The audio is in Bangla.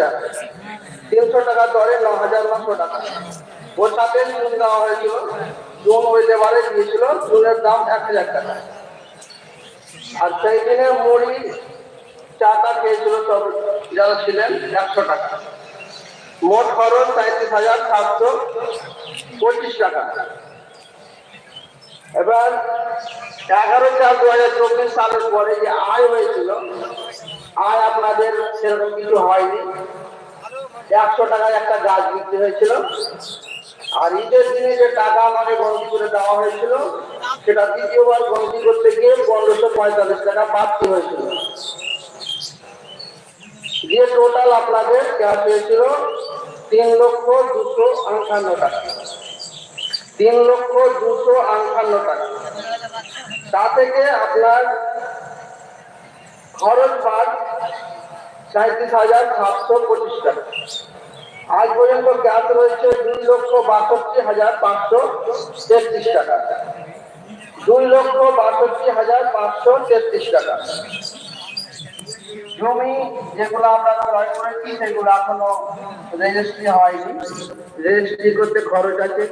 রেজিস্টার তিনশো টাকা দরে, ন হাজার নশো টাকা। ওর সাথে চুন দেওয়া হয়েছিল। চুন ওই লেবারে দিয়েছিল। চুনের দাম এক হাজার টাকা। আর সেই দিনে মুড়ি, চাটা খেয়েছিল সব যারা ছিলেন, একশো টাকা। মোট খরচ সাঁত্রিশ হাজার সাতশো পঁচিশ টাকা। এবার এগারো চার দু হাজার চব্বিশ সালের পরে যে আয় হয়েছিল আপনাদের সেরকম কিছু হয়নি। একশো টাকায় একটা গাছ বিক্রি হয়েছিল। আর ঈদের দিনে যে টাকা আমাকে গণতি করে দেওয়া হয়েছিল, সেটা দ্বিতীয়বার গণতি করতে গিয়ে পনেরোশো পঁয়তাল্লিশ টাকা বাড়তি হয়েছিল। দিয়ে টোটাল আপনাদের ক্যাশ হয়েছিল তিন লক্ষ দুশো আঠান্ন টাকা। তিন লক্ষ দুশো আটান্ন টাকা। তা থেকে আপনার খরচ বাদ সাঁত্রিশ হাজার সাতশো পঁচিশ টাকা। আজ পর্যন্ত ক্যাশ রয়েছে দুই লক্ষ বাষট্টি হাজার পাঁচশো তেত্রিশ টাকা। দুই লক্ষ বাষট্টি হাজার পাঁচশো তেত্রিশ টাকা। জমি যেগুলো আমরা ক্রয় করেছি, সেগুলো এখনও রেজিস্ট্রি হয়নি। রেজিস্ট্রি করতে খরচ আছে